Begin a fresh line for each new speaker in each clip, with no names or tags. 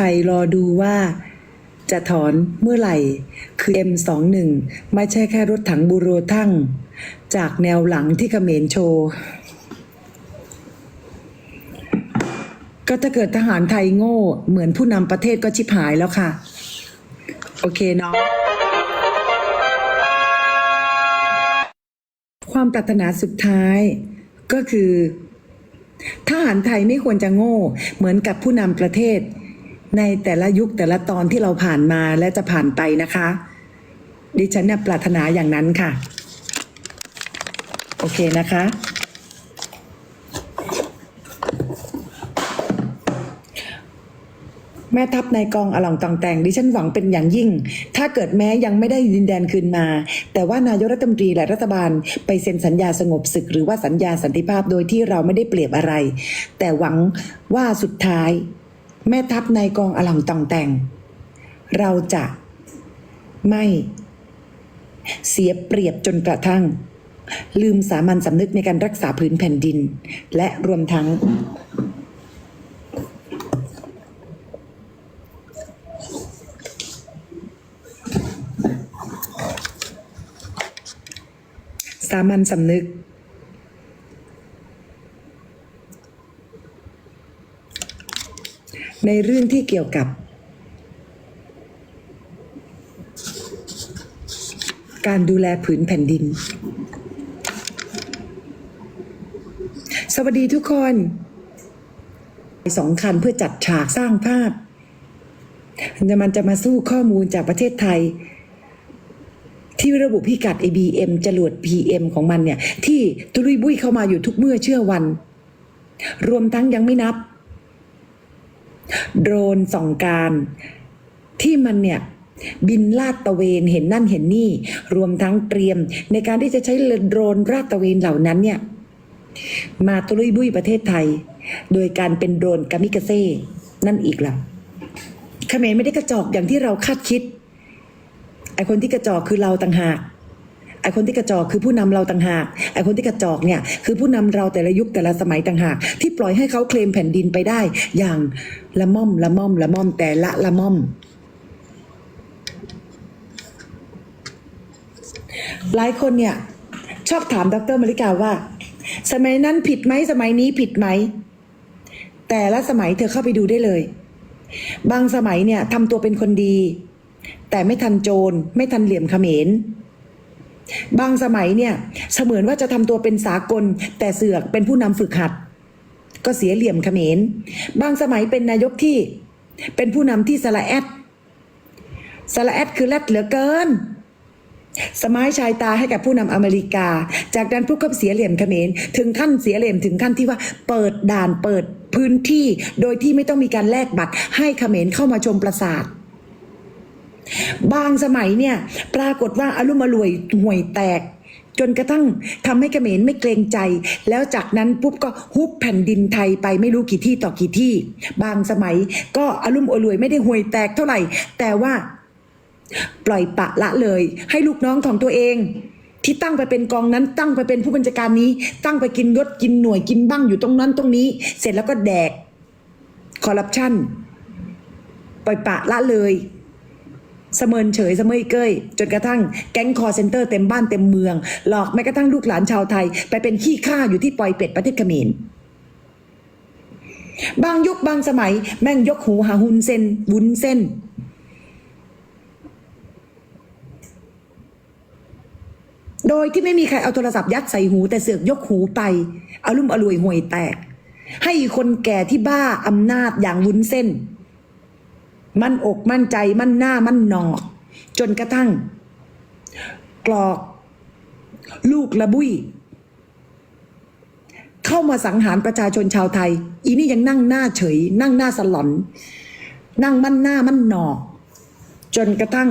ทยรอดูว่าจะถอนเมื่อไหร่ คือ M21 ไม่ใช่แค่รถถังบูโรทั้ง จากแนวหลังที่เขมรโชว์ก็ถ้าเกิดทหารไทยโง่ เหมือนผู้นำประเทศก็ชิบหายแล้วค่ะ โอเคเนาะความปรารถนาสุดท้ายก็คือ ทหารไทยไม่ควรจะโง่ เหมือนกับผู้นำประเทศ ในแต่ละยุคแต่ละตอนที่เราผ่านมาและจะผ่านไปนะคะ ดิฉันเนี่ยปรารถนาอย่างนั้นค่ะ โอเคนะคะ แม่ทัพในกองอลองตองแต่งดิฉันหวังเป็นอย่างยิ่ง ถ้าเกิดแม้ยังไม่ได้ดินแดนคืนมา แต่ว่านายกรัฐมนตรีและรัฐบาล ไปเซ็นสัญญาสงบศึกหรือว่าสัญญาสันติภาพโดยที่เราไม่ได้เปรียบอะไร แต่หวังว่าสุดท้าย แม่ทัพในกองอลองตองแต่ง เราจะไม่เสียเปรียบจนกระทั่ง ลืมสามัญสำนึกในการรักษาพื้นแผ่นดิน และรวมทั้ง สามัญสำนึก ในเรื่องที่เกี่ยวกับ การดูแลผืนแผ่นดิน สวัสดีทุกคนสองคันเพื่อจัดฉากสร้างภาพมันจะมาสู้ข้อมูลจากประเทศไทย ที่ระบุพิกัด ABM จรวด PM ของมันเนี่ย ที่ตุรุยบุ้ยเข้ามาอยู่ทุกเมื่อเชื่อวัน รวมทั้งยังไม่นับ โดรนส่องการ ที่มันเนี่ยบินลาดตะเวนเห็นนั่นเห็นนี่ รวมทั้งเตรียม ในการที่จะใช้โดรนลาดตะเวนเหล่านั้นเนี่ยมาตุรุยบุ้ยประเทศไทย โดยการเป็นโดรนกามิกาเซ่นั่นอีกล่ะเขมรไม่ได้กระจอกอย่างที่เราคาดคิดไอคนที่กระจอกคือเราต่างหาก ไอคนที่กระจอกคือผู้นำเราต่างหาก ไอคนที่กระจอกเนี่ยคือผู้นำเราแต่ละยุคแต่ละสมัยต่างหาก ที่ปล่อยให้เขาเคลมแผ่นดินไปได้ อย่างละม่อมละม่อมละม่อมแต่ละละม่อมหลายคนเนี่ยชอบถามดรมาริกาว่า สมัยนั้นผิดไหมสมัยนี้ผิดไหม แต่ละสมัยเธอเข้าไปดูได้เลย บางสมัยเนี่ยทำตัวเป็นคนดี แต่ไม่ทันโจรไม่ทันเหลี่ยมเขมร บางสมัยเนี่ยเสมือนว่าจะทำตัวเป็นสากล แต่เสือกเป็นผู้นำฝึกหัด ก็เสียเหลี่ยมเขมร บางสมัยเป็นนายกที่ เป็นผู้นำที่สละแอดสละแอดคือแรดเหลือเกิน สมายชายตาให้กับผู้นำอเมริกา จากนั้นผู้ก็เสียเหลี่ยมเขมร ถึงขั้นเสียเหลี่ยมถึงขั้นที่ว่าเปิดด่านเปิดพื้นที่ โดยที่ไม่ต้องมีการแลกบัตรให้เขมรเข้ามาชมปราสาท บางสมัยเนี่ยปรากฏว่าอารมณ์อรวยห่วยแตก จนกระทั่งทำให้เขมรไม่เกรงใจ แล้วจากนั้นปุ๊บก็ฮุบแผ่นดินไทยไปไม่รู้กี่ที่ต่อกี่ที่ บางสมัยก็อารมณ์อรวยไม่ได้ห่วยแตกเท่าไหร่ แต่ว่าปล่อยปะละเลย ให้ลูกน้องของตัวเองที่ตั้งไปเป็นกองนั้นตั้งไปเป็นผู้บัญชาการนี้ ตั้งไปกินยศกินหน่วยกินบ้างอยู่ตรงนั้นตรงนี้ เสร็จแล้วก็แดกคอร์รัปชันปล่อยปะละเลย เสมินเฉยเสมยเก้ยจนกระทั่งแก๊งคอร์เซนเตอร์เต็มบ้านเต็มเมือง หลอกแม้กระทั่งลูกหลานชาวไทย ไปเป็นขี้ข้าอยู่ที่ปอยเป็ดประเทศเขมรบางยุคบางสมัยแม่งยกหูหาหุนเซนวุ้นเส้น โดยที่ไม่มีใครเอาโทรศัพท์ยัดใส่หู แต่เสือกยกหูไปเอารุ่มอรวยห่วยแตก ให้คนแก่ที่บ้าอำนาจอย่างวุ้นเส้น มั่นอกมั่นใจมั่นหน้ามั่นหนอก จนกระทั่ง กรอก ลูกละบุย เข้ามาสังหารประชาชนชาวไทย อีนี่ยังนั่งหน้าเฉย นั่งหน้าสลอน นั่งมั่นหน้ามั่นหนอก จนกระทั่ง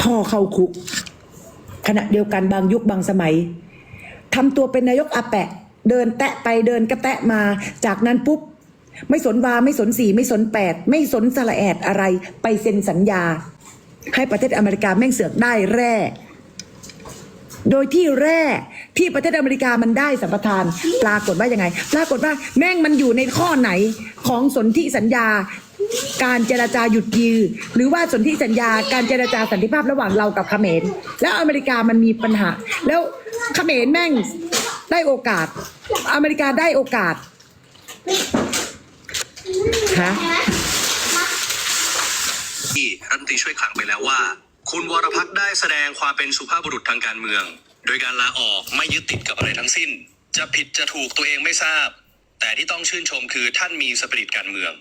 พ่อเข้าคุก ขณะเดียวกันบางยุคบางสมัยทำตัวเป็นนายกอาแปะ เดินแตะไปเดินก็แตะมาจากนั้นปุ๊บ ไม่สนวาไม่สนสี่ไม่สนแปดไม่สนสละแอดอะไร ไปเซ็นสัญญา ให้ประเทศอเมริกาแม่งเสือกได้แร่ โดยที่แร่ที่ประเทศอเมริกามันได้สัมปทาน ปรากฏว่ายังไง ปรากฏว่าแม่งมันอยู่ในข้อไหนของสนธิสัญญา การเจรจาหยุดยือ หรือว่าสนธิสัญญา การเจรจาสันติภาพระหว่างเรากับเขมร แล้วอเมริกามันมีปัญหา แล้วเขมรแม่งได้โอกาส อเมริกาได้โอกาส ฮะ
ที่รัฐมนตรีช่วยขังไปแล้วว่า คุณวรพักษ์ได้แสดงความเป็นสุภาพบุรุษทางการเมือง โดยการลาออกไม่ยึดติดกับอะไรทั้งสิ้น จะผิดจะถูกตัวเองไม่ทราบ แต่ที่ต้องชื่นชมคือท่านมีสปิริตการเมือง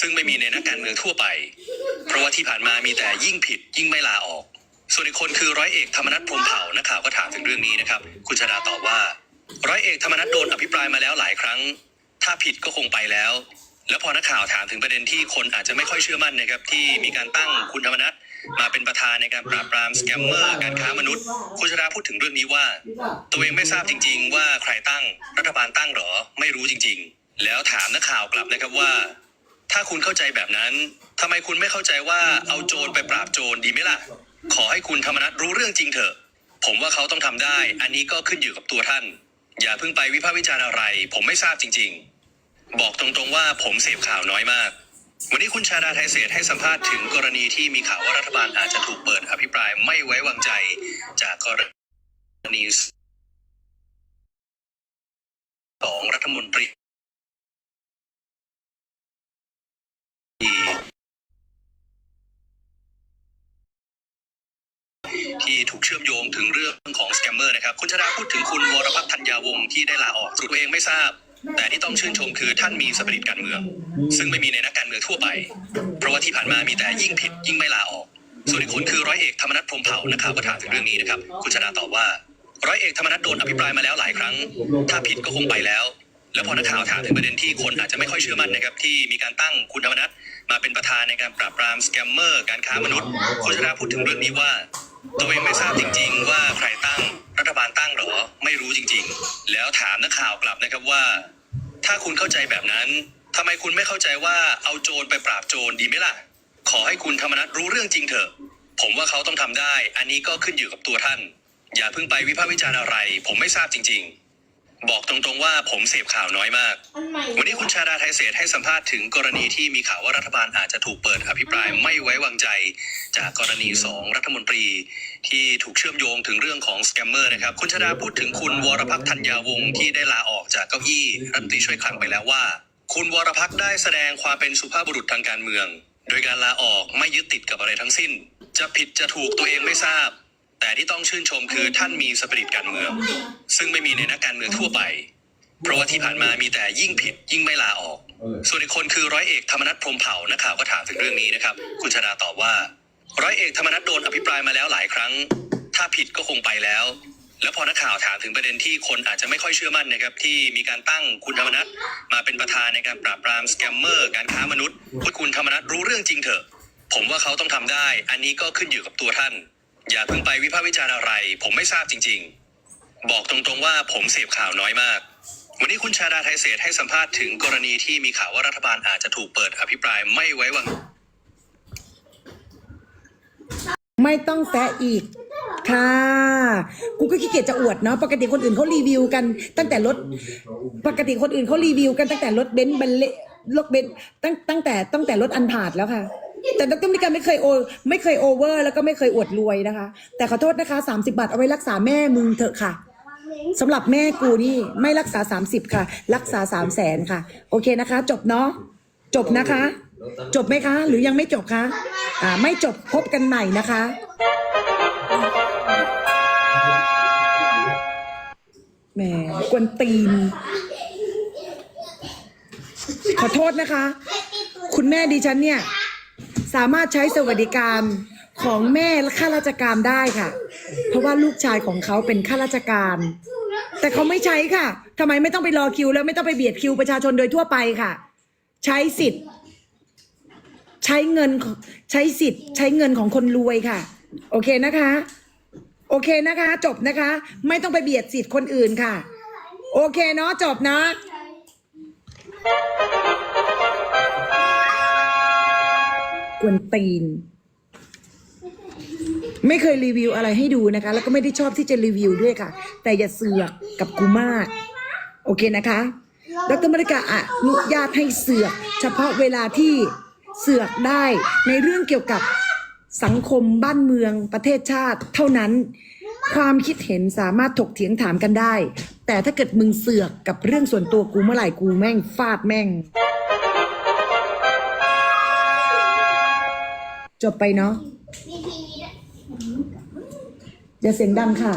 ซึ่งไม่มีในนักการเมืองทั่วไป เพราะว่าที่ผ่านมามีแต่ยิ่งผิดยิ่งไม่ลาออก ส่วนอีกคนคือร้อยเอกธรรมนัฐพรมเผ่านักข่าวก็ถามถึงเรื่องนี้นะครับ คุณชาดาตอบว่า ร้อยเอกธรรมนัฐโดนอภิปรายมาแล้วหลายครั้ง ถ้าผิดก็คงไปแล้ว แล้วพอนักข่าวถามถึงประเด็นที่คนอาจจะไม่ค่อยเชื่อมั่นนะครับที่มีการตั้งคุณธรรมนัฐมาเป็นประธานในการปราบปรามสแกมเมอร์การค้ามนุษย์ คุณชาดาพูดถึงเรื่องนี้ว่า ตัวเองไม่ทราบจริง ๆ ว่าใครตั้งรัฐบาลตั้งหรอไม่รู้จริง ๆ แล้วถามนักข่าวกลับนะครับว่า ถ้าคุณเข้าใจแบบนั้นทำไมคุณไม่เข้าใจว่าเอาโจรไปปราบโจรดีไหมล่ะ ขอให้คุณธรรมนัฐรู้เรื่องจริงเถอะ ผมว่าเขาต้องทำได้ อันนี้ก็ขึ้นอยู่กับตัวท่าน อย่าเพิ่งไปวิพากษ์วิจารณ์อะไร ผมไม่ทราบจริง ๆ บอกตรงๆว่าผมเสพข่าวน้อยมาก วันนี้คุณชาดาไทยเศษให้สัมภาษณ์ถึงกรณีที่มีข่าวว่ารัฐบาลอาจจะถูกเปิดอภิปรายไม่ไว้วางใจจากกรณีสองรัฐมนตรีที่ถูกเชื่อมโยงถึงเรื่องของสแกมเมอร์นะครับ คุณชาดาพูดถึงคุณวรพัฒน์ธัญญาวงศ์ที่ได้ลาออกส่วนตัวเองไม่ทราบ แต่ที่ต้องชื่นชมคือท่านมีสปิริตการเมือง ซึ่งไม่มีในนักการเมืองทั่วไป เพราะว่าที่ผ่านมามีแต่ยิ่งผิดยิ่งไม่ลาออก ส่วนอีกคนคือร้อยเอกธรรมนัฐพรมเผ่านักข่าวก็ถามถึงเรื่องนี้นะครับ คุณชาดาตอบว่า ร้อยเอกธรรมนัฐโดนอภิปรายมาแล้วหลายครั้ง ถ้าผิดก็คงไปแล้ว แล้วพอนักข่าวถามถึงประเด็นที่คนอาจจะไม่ค่อยเชื่อมั่นนะครับที่มีการตั้งคุณธรรมนัฐมาเป็นประธานในการปราบปรามสแกมเมอร์การค้ามนุษย์คุณชาดาพูดถึงเรื่องนี้ว่าตัวเองไม่ทราบจริง ๆ ว่าใครตั้งรัฐบาลตั้งหรอ ไม่รู้จริง ๆ แล้วถามนักข่าวกลับนะครับว่า ถ้าคุณเข้าใจแบบนั้นทำไมคุณไม่เข้าใจว่าเอาโจรไปปราบโจรดีไหมล่ะ ขอให้คุณธรรมนัฐรู้เรื่องจริงเถอะ ผมว่าเขาต้องทำได้ อันนี้ก็ขึ้นอยู่กับตัวท่าน อย่าเพิ่งไปวิพากษ์วิจารณ์อะไร ผมไม่ทราบจริง ๆ บอกตรงๆว่าผมเสพข่าวน้อยมาก วันนี้คุณชาดาไทยเศรษฐ์ให้สัมภาษณ์ถึงกรณีที่มีข่าวว่ารัฐบาลอาจจะถูกเปิดอภิปรายไม่ไว้วางใจ จากกรณีสองรัฐมนตรี ที่ถูกเชื่อมโยงถึงเรื่องของสแกมเมอร์นะครับ คุณชาดาพูดถึงคุณวรพักษ์ธัญญาวงศ์ที่ได้ลาออกจากเก้าอี้รัฐมนตรีช่วยคลังไปแล้วว่า คุณวรพักษ์ได้แสดงความเป็นสุภาพบุรุษทางการเมือง โดยการลาออกไม่ยึดติดกับอะไรทั้งสิ้น จะผิดจะถูกตัวเองไม่ทราบ แต่ที่ต้องชื่นชมคือท่านมีสปิริตการเมือง ซึ่งไม่มีในนักการเมืองทั่วไป เพราะว่าที่ผ่านมามีแต่ยิ่งผิดยิ่งไม่ลาออก ส่วนอีกคนคือร้อยเอกธรรมนัฐพรหมเผ่านักข่าวก็ถามถึงเรื่องนี้นะครับ คุณชาดาตอบว่า ร้อยเอกธรรมนัฐโดนอภิปรายมาแล้วหลายครั้ง ถ้าผิดก็คงไปแล้ว แล้วพอนักข่าวถามถึงประเด็นที่คนอาจจะไม่ค่อยเชื่อมั่นนะครับที่มีการตั้งคุณธรรมนัฐมาเป็นประธานในการปราบปรามสแกมเมอร์การค้ามนุษย์ว่าคุณธรรมนัฐรู้เรื่องจริงเถอะ ผมว่าเขาต้องทำได้ อันนี้ก็ขึ้นอยู่กับตัวท่าน อย่าเพิ่งไปวิพากษ์วิจารณ์อะไร ผมไม่ทราบจริง ๆ บอกตรงๆว่าผมเสพข่าวน้อยมาก วันนี้คุณชาดาไทยเศษให้สัมภาษณ์ถึงกรณีที่มีข่าวว่ารัฐบาลอาจจะถูกเปิดอภิปรายไม่ไว้วาง
ไม่ต้องแซะอีก ค่ะ กูก็ขี้เกียจจะอวดเนาะ ปกติคนอื่นเขารีวิวกัน ตั้งแต่รถ ปกติคนอื่นเขารีวิวกันตั้งแต่รถเบนซ์บัลเล่รถเบนซ์ตั้งตั้งแต่ตั้งแต่รถอันผาดแล้วค่ะ แต่ดรมิกาไม่เคยโอไม่เคยโอเวอร์ แล้วก็ไม่เคยอวดรวยนะคะ แต่ขอโทษนะคะ 30 บาทเอาไว้รักษาแม่มึงเถอะค่ะสำหรับแม่กูนี่ไม่รักษา 30 ค่ะ รักษา3 0 0แสนค่ะ โอเคนะคะ จบเนาะจบนะคะ จบไหมคะ หรือยังไม่จบคะอ่าไม่จบพบกันใหม่นะคะแหมกวนตีน ขอโทษนะคะ คุณแม่ดิฉันเนี่ย สามารถใช้สวัสดิการของแม่และข้าราชการได้ค่ะ เพราะว่าลูกชายของเขาเป็นข้าราชการ แต่เขาไม่ใช้ค่ะทำไมไม่ต้องไปรอคิว แล้วไม่ต้องไปเบียดคิวประชาชนโดยทั่วไปค่ะ ใช้สิทธิ์ ใช้เงินใช้สิทธิ์ ใช้เงินของคนรวยค่ะ โอเคนะคะ โอเคนะคะ จบนะคะ ไม่ต้องไปเบียดสิทธิ์คนอื่นค่ะ โอเคเนาะจบนะ วนตีน ไม่เคยรีวิวอะไรให้ดูนะคะ แล้วก็ไม่ได้ชอบที่จะรีวิวด้วยค่ะ แต่อย่าเสือกกับกูมาก โอเคนะคะดรมริกาอนุญาตให้เสือก เฉพาะเวลาที่เสือกได้ในเรื่องเกี่ยวกับสังคมบ้านเมืองประเทศชาติเท่านั้น ความคิดเห็นสามารถถกเถียงถามกันได้ แต่ถ้าเกิดมึงเสือกกับเรื่องส่วนตัวกูเมื่อไหร่กูแม่งฟาดแม่ง จบไปเนาะ
มีทีวีด้วย
อย่าเสียงดังค่ะ